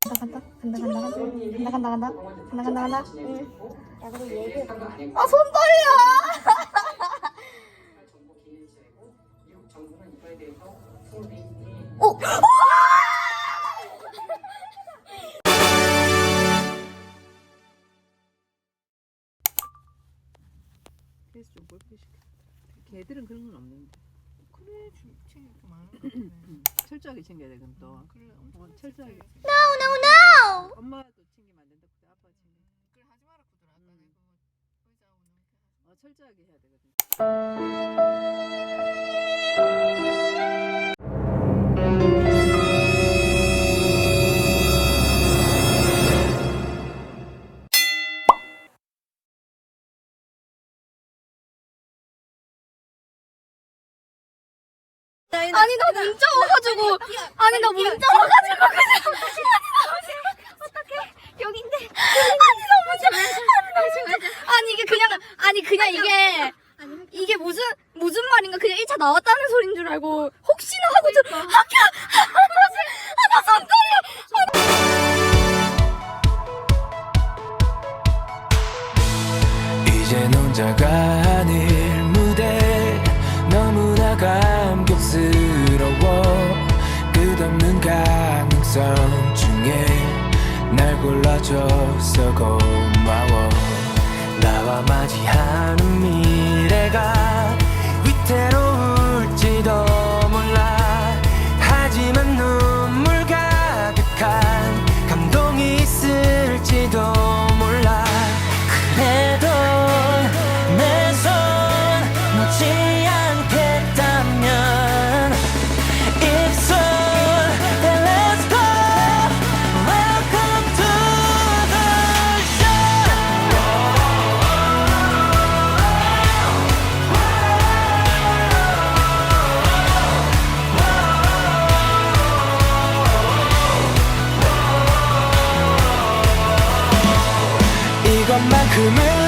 간다 간다 간다 간다 간다 간다 간다 간다 간다 간다 야 그리고 얘기 아 손 떨려 오! 그래서 좀 볼펜 시켜. 걔들은 그런 건 없는데. 그래 챙기고 많은 음, 철저하게 챙겨야 돼 그럼 또. 그래 어, 철저하게. No no no 엄마도 챙기면 안 된다. 근데 아빠 챙겨. 그래 하지 마라 그더라 아까 음. 내가 의자 오는 어, 철저하게 해야 되거든. 아니 나 문자 와가지고 아니 나 문자 와가지고 그냥 아니 나 어떡해 여긴데 아니 너무 좋아 아니 이게 그냥 아니 그냥 이게 이게 무슨 무슨 말인가 그냥 1차 나왔다는 소린 줄 알고 혹시나 하고 좀 학교 아나 손 떨려 이젠 혼자가 아닐 무대 너무나 사랑스러워. 끝없는 가능성 중에 날 골라줘서 고마워. 나와 맞이하는 미래가 위태로 만큼은